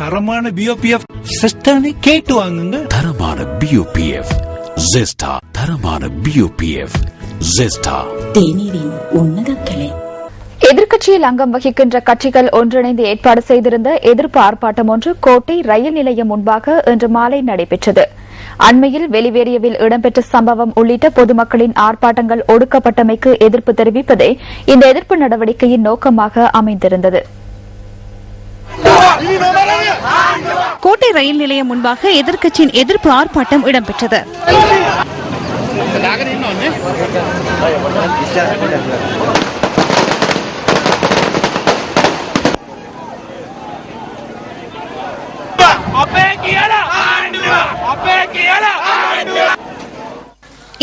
தரமான பிஓபிஎஃப் சிஸ்டர்னு கேட்டு வாங்குங்க. தரமான பியூபிஎஃப் ஜெஸ்டா தரமான பியூபிஎஃப் ஜெஸ்டா தேநீரின் உன்னத கிளை. எதிர்க்கட்சியில் அங்கம் வகிக்கின்ற கட்சிகள் ஒன்றிணைந்து ஏற்பாடு செய்திருந்த எதிர்ப்பு ஆர்ப்பாட்டம் ஒன்று கோட்டை ரயில் நிலையம் முன்பாக இன்று மாலை நடைபெற்றது. அண்மையில் வெளிவேறியவில் இடம்பெற்ற சம்பவம் உள்ளிட்ட பொதுமக்களின் ஆர்ப்பாட்டங்கள் ஒடுக்கப்பட்டமைக்கு எதிர்ப்பு தெரிவிப்பதே இந்த எதிர்ப்பு நடவடிக்கையின் நோக்கமாக அமைந்திருந்தது. ரயில் நிலையம் முன்பாக எதிர்க்கட்சியின் எதிர்ப்பு ஆர்ப்பாட்டம் இடம்பெற்றது.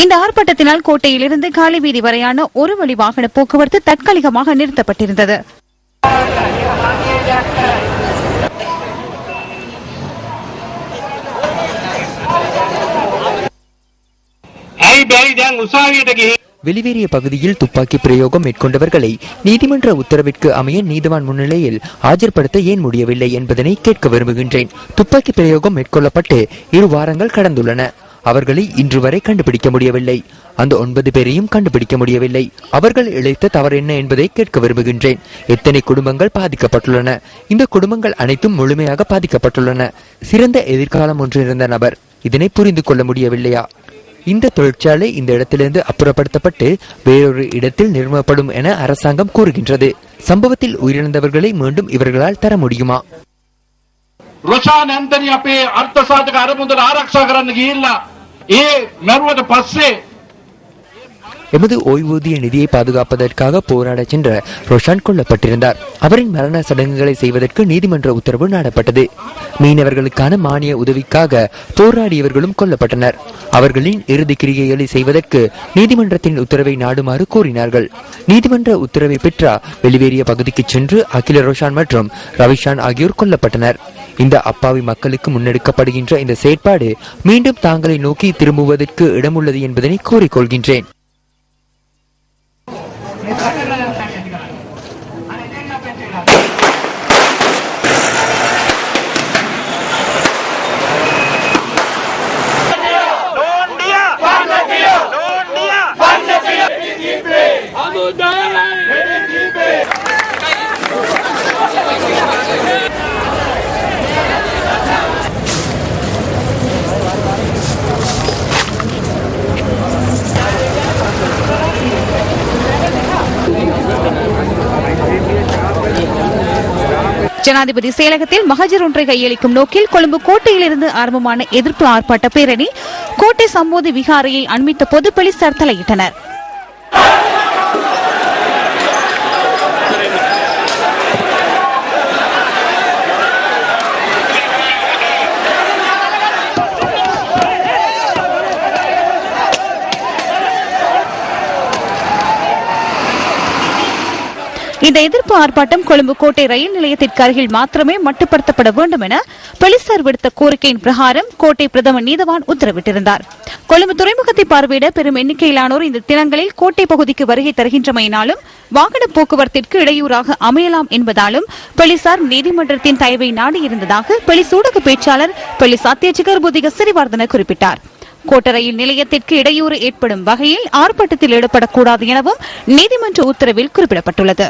இந்த ஆர்ப்பாட்டத்தினால் கோட்டையிலிருந்து காலி வீதி வரையான ஒரு வழி வாகன போக்குவரத்து தற்காலிகமாக நிறுத்தப்பட்டிருந்தது. வெளிவேறிய பகுதியில் துப்பாக்கி பிரயோகம் மேற்கொண்டவர்களை நீதிமன்ற உத்தரவிற்கு அமைய நீதிவான் முன்னிலையில் ஆஜர்படுத்த ஏன் முடியவில்லை என்பதனை கேட்க விரும்புகின்றேன். துப்பாக்கி பிரயோகம் மேற்கொள்ளப்பட்டு இரு வாரங்கள் கடந்துள்ளன. அவர்களை இன்று வரை கண்டுபிடிக்க முடியவில்லை. அந்த ஒன்பது பேரையும் கண்டுபிடிக்க முடியவில்லை. அவர்கள் இழைத்த தவறு என்ன என்பதை கேட்க விரும்புகின்றேன். எத்தனை குடும்பங்கள் பாதிக்கப்பட்டுள்ளன. இந்த குடும்பங்கள் அனைத்தும் முழுமையாக பாதிக்கப்பட்டுள்ளன. சிறந்த எதிர்காலம் ஒன்று இருந்த நபர். இதனை புரிந்து கொள்ள முடியவில்லையா? இந்த தொழிற்சாலை இந்த இடத்திலிருந்து அப்புறப்படுத்தப்பட்டு வேறொரு இடத்தில் நிறுவப்படும் என அரசாங்கம் கூறுகின்றது சம்பவத்தில் உயிரிழந்தவர்களை மீண்டும் இவர்களால் தர முடியுமா රොෂාන් ඇන්තනි අපේ අර්ථසාධක අරමුදල ආරක්ෂා කරන්න ගිහිල්ලා ඒ මැරුවට පස්සේ எமது ஓய்வூதிய நிதியை பாதுகாப்பதற்காக போராடச் சென்ற ரோஷான் கொல்லப்பட்டிருந்தார். அவரின் மரண சடங்குகளை செய்வதற்கு நீதிமன்ற உத்தரவு நாடப்பட்டது. மீனவர்களுக்கான மானிய உதவிக்காக போராடியவர்களும் கொல்லப்பட்டனர். அவர்களின் இறுதி கிரிகைகளை செய்வதற்கு நீதிமன்றத்தின் உத்தரவை நாடுமாறு கூறினார்கள் நீதிமன்ற உத்தரவை பெற்ற வெளிவேறிய பகுதிக்கு சென்று அகில ரோஷான் மற்றும் ரவிஷான் ஆகியோர் கொல்லப்பட்டனர். இந்த அப்பாவி மக்களுக்கு முன்னெடுக்கப்படுகின்ற இந்த செயற்பாடு மீண்டும் தாங்களை நோக்கி திரும்புவதற்கு இடமுள்ளது என்பதனை கூறிக்கொள்கின்றேன். Amudar! ஜனாதிபதி செயலகத்தில் மகஜர் ஒன்றை கையளிக்கும் நோக்கில் கொழும்பு கோட்டையிலிருந்து ஆரம்பமான எதிர்ப்பு ஆர்ப்பாட்ட பேரணி கோட்டை சம்போதி விகாரையை அண்மித்த பொது போலீசார் தலையிட்டனர் இந்த எதிர்ப்பு ஆர்ப்பாட்டம் கொழும்பு கோட்டை ரயில் நிலையத்திற்கு அருகில் மாத்திரமே மட்டுப்படுத்தப்பட வேண்டும் என போலீசார் விடுத்த கோரிக்கையின் பிரகாரம் கோட்டை பிரதமர் நீதவான் உத்தரவிட்டிருந்தார். கொழும்பு துறைமுகத்தை பார்வையிட பெரும் எண்ணிக்கையிலானோர் இந்த தினங்களில் கோட்டை பகுதிக்கு வருகை தருகின்றமையினாலும் வாகன போக்குவரத்திற்கு இடையூறாக அமையலாம் என்பதாலும் போலீசார் நீதிமன்றத்தின் தயவை நாடியிருந்ததாக போலீஸ் ஊடக பேச்சாளர் போலீஸ் அத்தியட்சகர் புதிக சிறிவர்தன குறிப்பிட்டார். கோட்டரையில் நிலையத்திற்கு இடையூறு ஏற்படும் வகையில் ஆர்ப்பாட்டத்தில் ஈடுபடக்கூடாது எனவும் நீதிமன்ற உத்தரவில் குறிப்பிடப்பட்டுள்ளது.